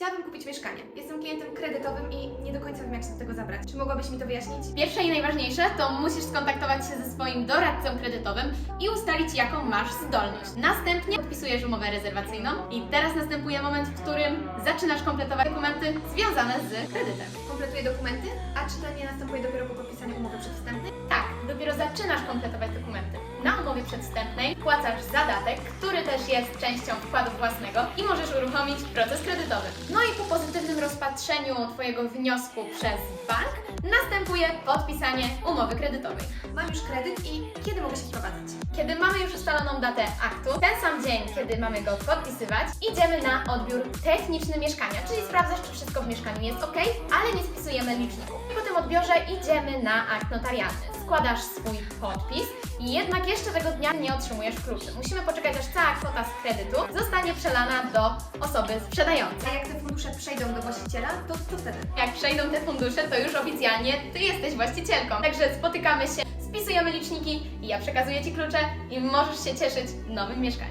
Chciałabym kupić mieszkanie. Jestem klientem kredytowym i nie do końca wiem, jak się do tego zabrać. Czy mogłabyś mi to wyjaśnić? Pierwsze i najważniejsze to musisz skontaktować się ze swoim doradcą kredytowym i ustalić, jaką masz zdolność. Następnie podpisujesz umowę rezerwacyjną i teraz następuje moment, w którym zaczynasz kompletować dokumenty związane z kredytem. Kompletuję dokumenty, a czytanie następuje dopiero po podpisaniu umowy przedwstępnej. Tak, dopiero zaczynasz kompletować dokumenty. Na umowie przedwstępnej wpłacasz zadatek, który też jest częścią wkładu własnego i możesz uruchomić proces kredytowy. No i po pozytywnym rozpatrzeniu Twojego wniosku przez bank następuje podpisanie umowy kredytowej. Mam już kredyt i kiedy mogę się wprowadzać? Kiedy mamy już ustaloną datę aktu, ten sam dzień, kiedy mamy go podpisywać, idziemy na odbiór techniczny mieszkania, czyli sprawdzasz, czy wszystko w mieszkaniu jest ok, ale nie spisujemy liczników. I po tym odbiorze idziemy na akt notarialny. Składasz swój podpis i jednak jeszcze tego dnia nie otrzymujesz kluczy. Musimy poczekać, aż cała kwota z kredytu zostanie przelana do osoby sprzedającej. A jak te fundusze przejdą do właściciela, to co wtedy? Jak przejdą te fundusze, to już oficjalnie Ty jesteś właścicielką. Także spotykamy się, spisujemy liczniki ja przekazuję Ci klucze i możesz się cieszyć nowym mieszkaniem.